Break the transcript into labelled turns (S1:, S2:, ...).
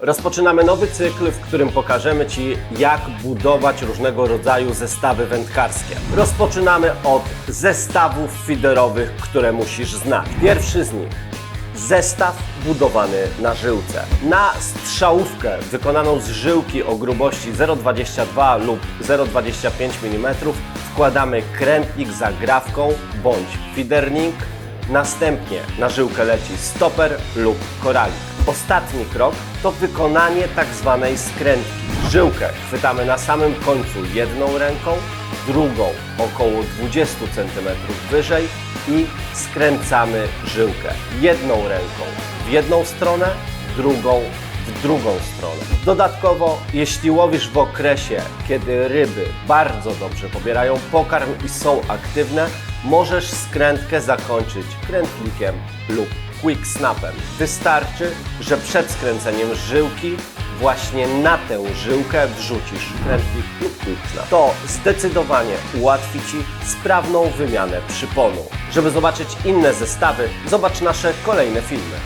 S1: Rozpoczynamy nowy cykl, w którym pokażemy Ci, jak budować różnego rodzaju zestawy wędkarskie. Rozpoczynamy od zestawów feederowych, które musisz znać. Pierwszy z nich zestaw budowany na żyłce. Na strzałówkę wykonaną z żyłki o grubości 0,22 lub 0,25 mm wkładamy krętnik z agrawką bądź feederning. Następnie na żyłkę leci stoper lub koralik. Ostatni krok to wykonanie tak zwanej skrętki. Żyłkę chwytamy na samym końcu jedną ręką, drugą około 20 cm wyżej i skręcamy żyłkę jedną ręką w jedną stronę, drugą w drugą stronę. Dodatkowo, jeśli łowisz w okresie, kiedy ryby bardzo dobrze pobierają pokarm i są aktywne, możesz skrętkę zakończyć krętlikiem lub quick snapem. Wystarczy, że przed skręceniem żyłki właśnie na tę żyłkę wrzucisz krętlik lub snap. To zdecydowanie ułatwi Ci sprawną wymianę przyponu. Żeby zobaczyć inne zestawy, zobacz nasze kolejne filmy.